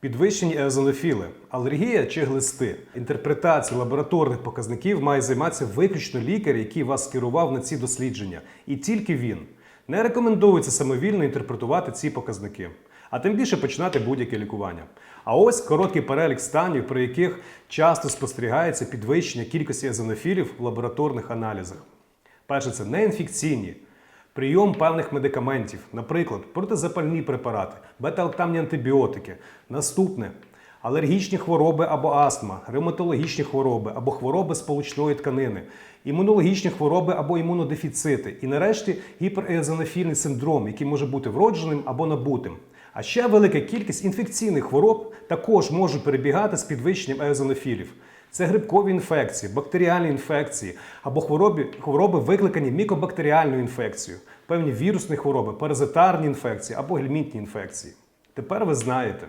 Підвищені еозонофіли, алергія чи глисти. Інтерпретація лабораторних показників має займатися виключно лікар, який вас скерував на ці дослідження, і тільки він. Не рекомендується самовільно інтерпретувати ці показники, а тим більше починати будь-яке лікування. А ось короткий перелік станів, при яких часто спостерігається підвищення кількості езонофілів в лабораторних аналізах. Перше це неінфекційні. Прийом певних медикаментів, наприклад, протизапальні препарати, бета-лактамні антибіотики. Наступне алергічні хвороби або астма, ревматологічні хвороби або хвороби сполучної тканини, імунологічні хвороби або імунодефіцити. І нарешті гіпереозонофільний синдром, який може бути вродженим або набутим. А ще велика кількість інфекційних хвороб також можуть перебігати з підвищенням еозонофілів. Це грибкові інфекції, бактеріальні інфекції або хвороби, хвороби викликані мікобактеріальною інфекцією, певні вірусні хвороби, паразитарні інфекції або гельмінтні інфекції. Тепер ви знаєте.